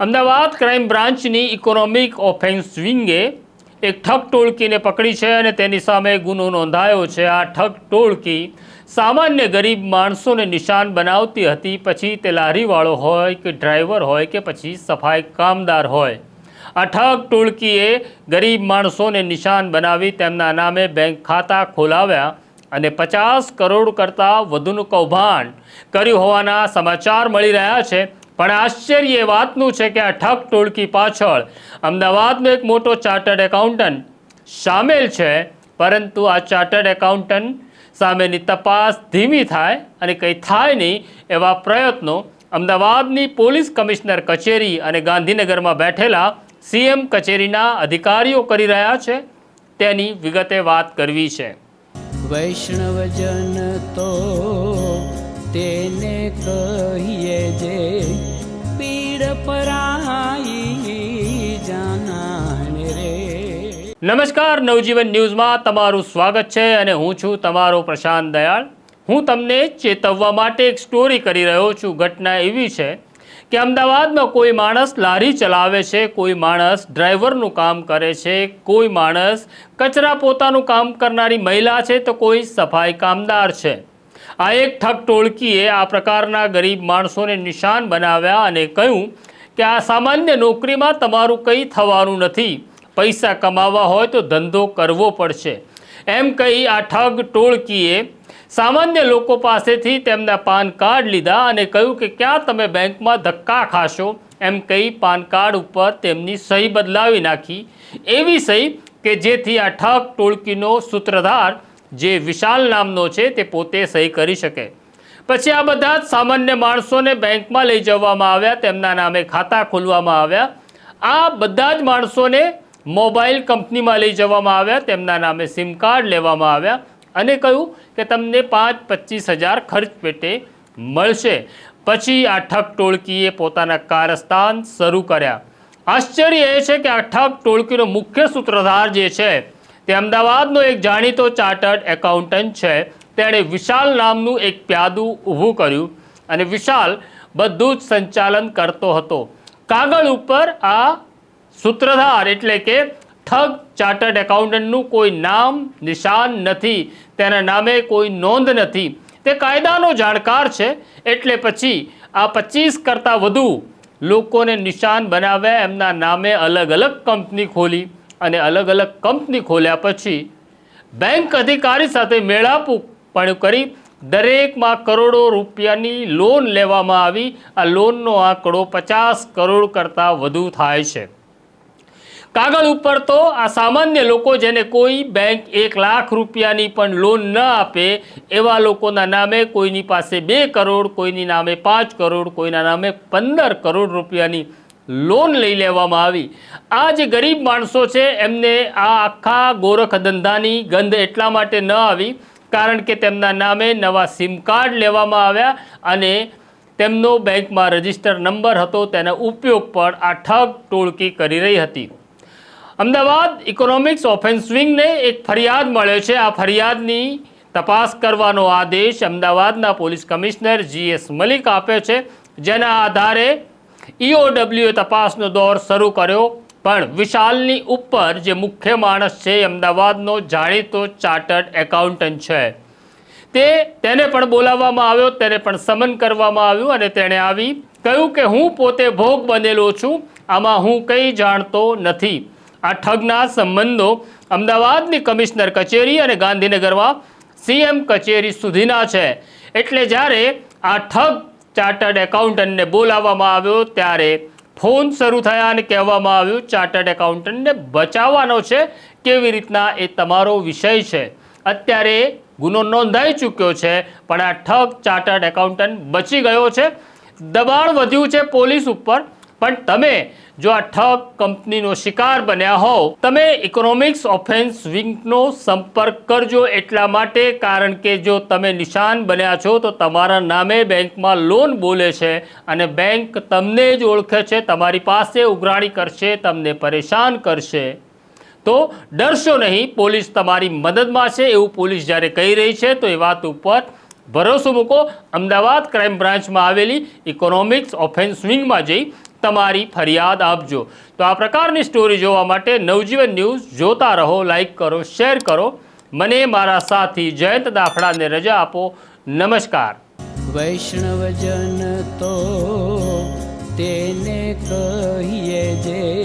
Ahmedabad crime બ્રાન્ચની economic offence વિંગે એક ઠગ ટોળકીને પકડી છે અને તેની સામે ગુનો નોંધાયો છે. આ ઠગ ટોળકી સામાન્ય ગરીબ માણસોને નિશાન બનાવતી હતી. પછી તે લારીવાળો હોય કે ડ્રાઈવર હોય કે પછી સફાઈ કામદાર હોય. આ ઠગ ટોળકીએ ગરીબ માણસોને નિશાન બનાવી તેમના નામે બેંક ખાતા ખોલાવ્યા અને પચાસ કરોડ કરતાં વધુનું કૌભાંડ કર્યું હોવાના સમાચાર મળી રહ્યા છે. પણ આશ્ચર્ય એ વાતનું છે કે આ ઠગ ટોળકી પાછળ અમદાવાદનો એક મોટો ચાર્ટર્ડ એકાઉન્ટન્ટ સામેલ છે, પરંતુ આ ચાર્ટર્ડ એકાઉન્ટન્ટ સામેની તપાસ ધીમી થાય અને કંઈ થાય નહીં એવા પ્રયત્નો અમદાવાદની પોલીસ કમિશનર કચેરી અને ગાંધીનગરમાં બેઠેલા સીએમ કચેરીના અધિકારીઓ કરી રહ્યા છે. તેની વિગતે વાત કરવી છે. વૈષ્ણવજન તો તેને કહીએ જે નમસ્કાર, નવજીવન ન્યૂઝમાં તમારું સ્વાગત છે અને હું છું તમારો પ્રશાંત દયાળ. હું તમને ચેતવવા માટે એક સ્ટોરી કરી રહ્યો છું. ઘટના એવી છે કે અમદાવાદમાં કોઈ માણસ લારી ચલાવે છે, કોઈ માણસ ડ્રાઈવરનું કામ કરે છે, કોઈ માણસ કચરા પોતાનું કામ કરનારી મહિલા છે, તો કોઈ સફાઈ કામદાર છે. આ એક ઠગ ટોળકીએ આ પ્રકારના ગરીબ માણસોને નિશાન બનાવ્યા અને કહ્યું કે આ સામાન્ય નોકરીમાં તમારું કંઈ થવાનું નથી. પૈસા કમાવા હોય તો ધંધો કરવો પડશે. એમ કહી આ ઠગ ટોળકીએ સામાન્ય લોકો પાસેથી તેમના પાન કાર્ડ લીધા અને કહ્યું કે ક્યાં તમે બેંકમાં ધક્કા ખાશો? એમ કહી પાન કાર્ડ ઉપર તેમની સહી બદલાવી નાખી. એવી સહી કે જેથી આ ઠગ ટોળકીનો સૂત્રધાર જે વિશાલ નામનો છે તે પોતે સહી કરી શકે. પછી આ બધા જ સામાન્ય માણસોને બેંકમાં લઈ જવામાં આવ્યા, તેમના નામે ખાતા ખોલવામાં આવ્યા. આ બધા જ માણસોને મોબાઈલ કંપનીમાં લઈ જવામાં આવ્યા, તેમના નામે સિમ કાર્ડ લેવામાં આવ્યા અને કહ્યું કે તમને પાંચ પચીસ હજાર ખર્ચ પેટે મળશે. પછી આ ઠગ ટોળકીએ પોતાના કારસ્તાન શરૂ કર્યા. આશ્ચર્ય એ છે કે આ ઠગ ટોળકીનો મુખ્ય સૂત્રધાર જે છે તે અમદાવાદનો એક જાણીતો ચાર્ટર્ડ એકાઉન્ટન્ટ છે. તેણે વિશાલ નામનું એક પ્યાદું ઊભું કર્યું અને વિશાલ બધું જ સંચાલન કરતો હતો. કાગળ ઉપર આ સૂત્રધાર એટલે કે ઠગ ચાર્ટર્ડ એકાઉન્ટન્ટનું કોઈ નામ, નિશાન નથી, તેના નામે કોઈ નોંધ નથી. તે કાયદાનો જાણકાર છે, એટલે પછી આ પચીસ કરતાં વધુ લોકોને નિશાન બનાવ્યા એમના નામે અલગ અલગ કંપની ખોલી. અને અલગ અલગ કંપની ખોલ્યા પછી બેંક અધિકારી સાથે મેળાપું પણ કરી દરેકમાં કરોડો રૂપિયાની લોન લેવામાં આવી. આ લોનનો આંકડો પચાસ કરોડ કરતાં વધુ થાય છે. કાગળ ઉપર તો આ સામાન્ય લોકો જેને કોઈ બેંક એક લાખ રૂપિયાની પણ લોન ન આપે, એવા લોકોના નામે કોઈની પાસે બે કરોડ, કોઈની નામે પાંચ કરોડ, કોઈના નામે પંદર કરોડ રૂપિયાની લોન લઈ લેવામાં આવી. આ જે ગરીબ માણસો છે, એમને આ આખા ગોરખ ધંધાની ગંધ એટલા માટે ન આવી, કારણ કે તેમના નામે નવા સિમ કાર્ડ લેવામાં આવ્યા અને તેમનો બેંકમાં રજિસ્ટર નંબર હતો, તેનો ઉપયોગ પણ આ ઠગ ટોળકી કરી રહી હતી. અમદાવાદ ઇકોનોમિક્સ ઓફેન્સ વિંગને એક ફરિયાદ મળ્યો છે. આ ફરિયાદની તપાસ કરવાનો આદેશ અમદાવાદના પોલીસ કમિશનર જીએસ મલિક આપ્યો છે, જેના આધારે ઈઓડબ્લ્યુએ તપાસનો દોર શરૂ કર્યો, પણ વિશાલની ઉપર જે મુખ્ય માણસ છે અમદાવાદનો જાણીતો ચાર્ટર્ડ એકાઉન્ટન્ટ છે. તે તેને પણ બોલાવવામાં આવ્યો, તેને પણ સમન કરવામાં આવ્યું અને તેણે આવી કહ્યું કે હું પોતે ભોગ બનેલો છું, આમાં હું કંઈ જાણતો નથી. આ ઠગના સંબંધો અમદાવાદની કમિશનર કચેરી અને ગાંધીનગરમાં સીએમ કચેરી સુધીના છે. એટલે જ્યારે આ ઠગ ચાર્ટર્ડ એકાઉન્ટન્ટને બોલાવવામાં આવ્યો ત્યારે ફોન શરૂ થયા અને કહેવામાં આવ્યું ચાર્ટર્ડ એકાઉન્ટન્ટને બચાવવાનો છે? કેવી રીતના એ તમારો વિષય છે? અત્યારે ગુનો નોંધાઈ ચૂક્યો છે, પણ આ ઠગ ચાર્ટર્ડ એકાઉન્ટન્ટ બચી ગયો છે. દબાણ વધ્યું છે પોલીસ ઉપર. પણ તમે જો આ ઠગ કંપનીનો શિકાર બન્યા હોવ, તમે ઇકોનોમિક્સ ઓફેન્સ વિંગનો સંપર્ક કરજો એટલા માટે, કારણ કે જો તમે નિશાન બન્યા છો, તો તમારા નામે બેંકમાં લોન બોલે છે અને બેંક તમને જ ઓળખે છે, તમારી પાસે ઉઘરાણી કરશે, તમને પરેશાન કરશે. તો ડરશો નહીં, પોલીસ તમારી મદદમાં છે, એવું પોલીસ જ્યારે કહી રહી છે, તો એ વાત ઉપર ભરોસો મૂકો. અમદાવાદ ક્રાઇમ બ્રાન્ચમાં આવેલી ઇકોનોમિક્સ ઓફેન્સ વિંગમાં જઈ તમારી ફરિયાદ આપજો. તો આ પ્રકારની સ્ટોરી જોવા માટે નવજીવન ન્યૂઝ જોતા રહો લાઇક કરો શેર કરો. મને મારા સાથી જયંત દાફડાને રજા આપો. નમસ્કાર. વૈષ્ણવજન તો તેને કહીએ જે